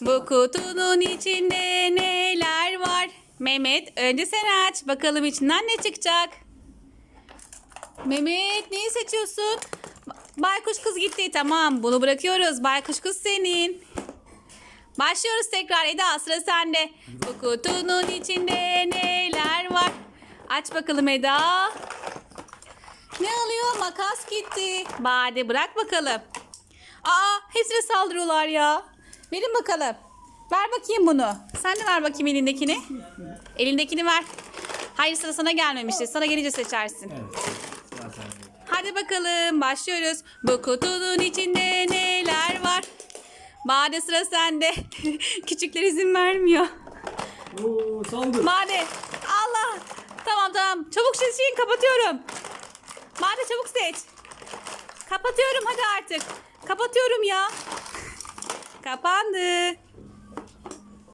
Bu kutunun içinde neler var? Mehmet önce sen aç. Bakalım içinden ne çıkacak? Mehmet neyi seçiyorsun? Ba- Baykuş kız gitti. Tamam bunu bırakıyoruz. Baykuş kız senin. Başlıyoruz tekrar Eda sıra sende. Bu kutunun içinde neler var? Aç bakalım Eda. Ne alıyor? Makas gitti. Bade bırak bakalım. Aa hepsine saldırıyorlar ya. Verin bakalım. Ver bakayım bunu. Sen de ver bakayım elindekini. Elindekini ver. Hayır sıra sana gelmemişti. Sana gelince seçersin. Evet. Hadi bakalım başlıyoruz. Bu kutunun içinde neler var? Bade sıra sende. Küçükler izin vermiyor. Oo saldır. Bade Allah. Tamam tamam. Çabuk seçin kapatıyorum. Bade çabuk seç. Kapatıyorum hadi artık. Kapatıyorum ya. Kapandı.